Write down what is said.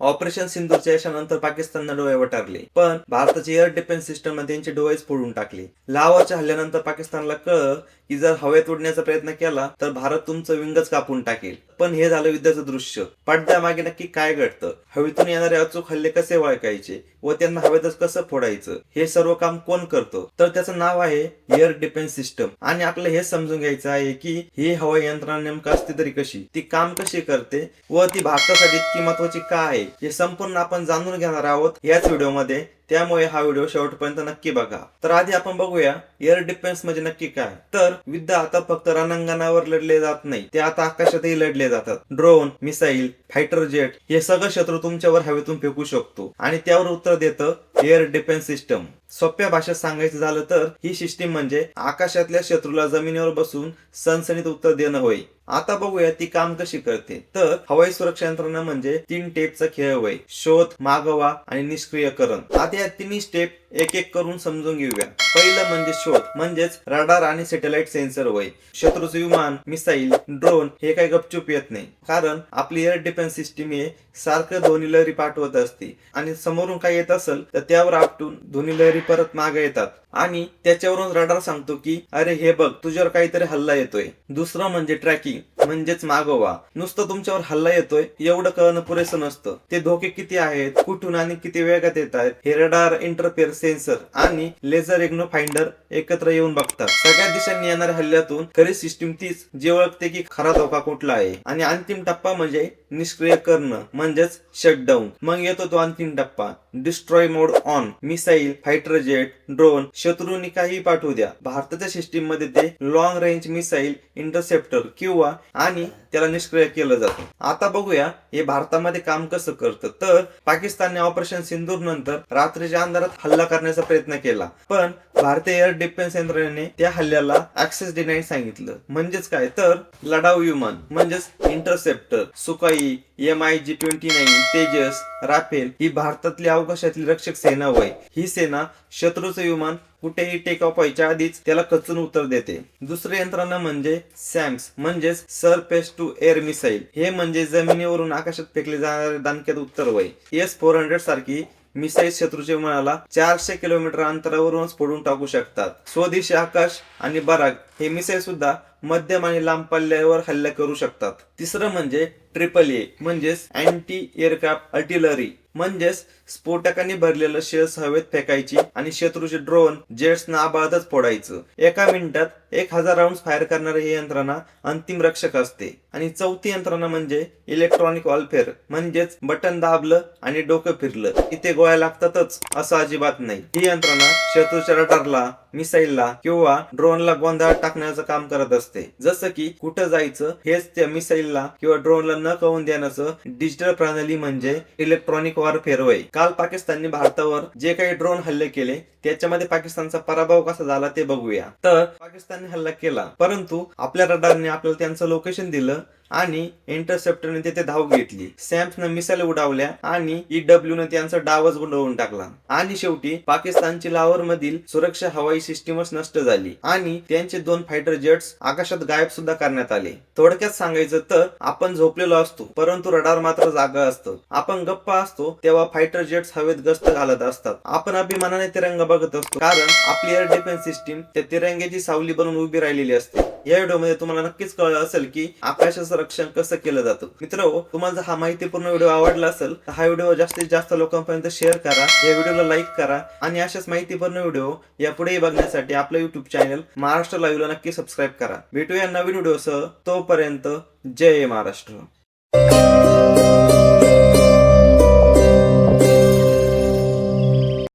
Operation सिंधूच्या यशानंतर पाकिस्ताननं डोळे वटारले. पण भारताचे एअर डिफेन्स सिस्टम त्यांचे डोळेच फोडून टाकले. लावाच्या हल्ल्यानंतर पाकिस्तानला कळलं की जर हवेत उडण्याचा प्रयत्न केला तर भारत तुमचं विंगच कापून टाकेल. पण हे झालं युद्धाचं दृश्य. पडद्यामागे नक्की काय घडतं? हवेतून येणारे अचूक हल्ले कसे वळकायचे व त्यांना हवेतच कसं फोडायचं? हे सर्व काम कोण करतो? तर त्याचं नाव आहे एअर डिफेन्स सिस्टम आणि आपलं हे समजून घ्यायचं आहे की ही हवाई यंत्रणा नेमकं असते तरी कशी? ती काम कशी करते? व ती भारतासाठी इतकी महत्वाची का आहे? हे संपूर्ण आपण जाणून घेणार आहोत याच व्हिडिओमध्ये त्यामुळे हा व्हिडिओ शेवटपर्यंत नक्की बघा. तर आधी आपण बघूया एअर डिफेन्स म्हणजे नक्की काय? तर युद्ध आता फक्त रणांगणावर लढले जात नाही ते आता आकाशातही लढले जातात. ड्रोन मिसाईल फायटर जेट हे सगळं शत्रू तुमच्यावर हवेतून फेकू शकतो. आणि त्यावर उत्तर देतं एअर डिफेन्स सिस्टम सोप्या भाषेत सांगायचं झालं तर ही सिस्टीम म्हणजे आकाशातल्या शत्रूला जमिनीवर बसून सनसनीत उत्तर देणं होय. आता बघूया ती काम कशी करते. तर हवाई सुरक्षा यंत्रणा म्हणजे तीन टेपचा खेळ होय. शोध मागवा आणि निष्क्रियकरण. आधी या तिन्ही स्टेप एक एक करून समजून घेऊया. पहिलं म्हणजे शोध म्हणजेच रडार आणि सॅटेलाइट सेन्सर होय शत्रूचे विमान मिसाईल ड्रोन हे काही गपचूप येत नाही. कारण आपली एअर डिफेन्स सिस्टीम हे सारखं ध्वनी लहरी पाठवत असते. आणि समोरून काय येत असेल तर त्यावर आपटून ध्वनी लहरी परत मागे येतात. आणि त्याच्यावरून रडार सांगतो की अरे हे बघ तुझ्यावर काहीतरी हल्ला येतोय. दुसरं म्हणजे ट्रॅकिंग म्हणजेच मागोवा. नुसतं तुमच्यावर हल्ला येतोय एवढं कळणं पुरेसं नसतं. ते धोके किती आहेत कुठून आणि किती वेगात येत आहेत हे रडार इंटरफेअर सेन्सर आणि लेझर इग्नो फाइंडर एकत्र येऊन बघतात. सगळ्या दिशांनी येणाऱ्या हल्ल्यातून खरी सिस्टीम तीच जे ओळखते की खरा धोका कुठला आहे. आणि अंतिम टप्पा म्हणजे निष्क्रिय करणं म्हणजेच शटडाऊन मग येतो तो अंतिम टप्पा destroy mode on missile fighter jet drone शत्रूंनी काही पाठवू द्या. भारताच्या सिस्टीममध्ये ते लॉंग रेंज मिसाईल इंटरसेप्टर किंवा आणि त्याला निष्क्रिय केलं जातं. आता बघूया हे भारतामध्ये काम कसं करतं? तर पाकिस्तानने ऑपरेशन सिंदूर नंतर रात्रीच्या अंधारात हल्ला करण्याचा प्रयत्न केला. पण भारतीय एअर डिफेन्स यंत्रणेने त्या हल्ल्याला ऍक्सेस डिनाईड सांगितलं. म्हणजेच काय? तर लढाऊ विमान म्हणजेच interceptor Sukhoi M I G twenty nine Tejas Rafale ही भारतातली अवकाशातली रक्षक सेना होय. ही सेना शत्रूचं विमान कुठेही टेक ऑफ व्हायच्या आधीच त्याला कचून उत्तर देते. दुसरे यंत्रणा म्हणजे सॅम्स म्हणजेच सरफेस टू एअर मिसाईल हे म्हणजे जमिनीवरून आकाशात फेकले जाणारे दानक्यात उत्तर होय. एस फोर हंड्रेड सारखी मिसाईल शत्रूच्या मनाला चारशे किलोमीटर अंतरावरूनच पडून टाकू शकतात. स्वदेशी आकाश आणि बराक हे मिसाईल सुद्धा मध्यम आणि लांब पल्ल्यावर हल्ला करू शकतात. तिसरं म्हणजे ट्रिपल ए म्हणजेच अँटी एअरक्राफ्ट अर्टिलरी म्हणजेच स्फोटकांनी भरलेलं शेल्स हवेत फेकायची आणि शत्रूचे ड्रोन जेट्स नाबादच फोडायचं. एका मिनिटात एक हजार राऊंड फायर करणारी ही यंत्रणा अंतिम रक्षक असते. आणि चौथी यंत्रणा म्हणजे इलेक्ट्रॉनिक वॉलफेअर म्हणजेच बटन दाबलं आणि डोकं फिरलं. इथे गोळ्या लागतातच असं अजिबात नाही. ही यंत्रणा शत्रूच्या रडारला मिसाईलला किंवा ड्रोनला गोंधळात टाकण्याचं काम करत असते. जसं की कुठं जायचं हेच त्या मिसाईलला किंवा ड्रोनला न कळून देण्याचं डिजिटल प्रणाली म्हणजे इलेक्ट्रॉनिक वॉरफेअर होय. काल पाकिस्तानने भारतावर जे काही ड्रोन हल्ले केले त्याच्यामध्ये पाकिस्तानचा पराभव कसा झाला ते बघूया. तर पाकिस्तानने हल्ला केला परंतु आपल्या रडारने आपल्याला त्यांचं लोकेशन दिलं आणि इंटरसेप्टरने तिथे धाव घेतली. सॅम्सनं मिसाईल उडावल्या आणि ईडब्ल्यू न त्यांचा डावच गुंडवून टाकला. आणि शेवटी पाकिस्तानची लाहोर मधील सुरक्षा हवाई सिस्टीमच नष्ट झाली आणि त्यांचे दोन फायटर जेट्स आकाशात गायब सुद्धा करण्यात आले. थोडक्यात सांगायचं तर आपण झोपलेलो असतो परंतु रडार मात्र जागा असतं. आपण गप्पा असतो तेव्हा फायटर जेट्स हवेत गस्त घालत असतात. आपण अभिमानाने तिरंगा बघत असतो कारण आपली एअर डिफेन्स सिस्टीम त्या तिरंग्याची सावली बनून उभी राहिलेली असते. या व्हिडिओमध्ये तुम्हाला नक्कीच कळलं असेल की आकाशाचं रक्षण कसं केलं जातं. मित्र तुम्हाला जर हा माहितीपूर्ण व्हिडिओ आवडला असेल तर हा व्हिडिओ जास्तीत जास्त लोकांपर्यंत शेअर करा या व्हिडिओला लाईक करा आणि अशाच माहितीपूर्ण व्हिडिओ यापुढेही बघण्यासाठी आपलं युट्यूब चॅनल महाराष्ट्र लाईव्हला नक्की सबस्क्राईब करा. भेटूया नवीन व्हिडिओसह तोपर्यंत जय महाराष्ट्र.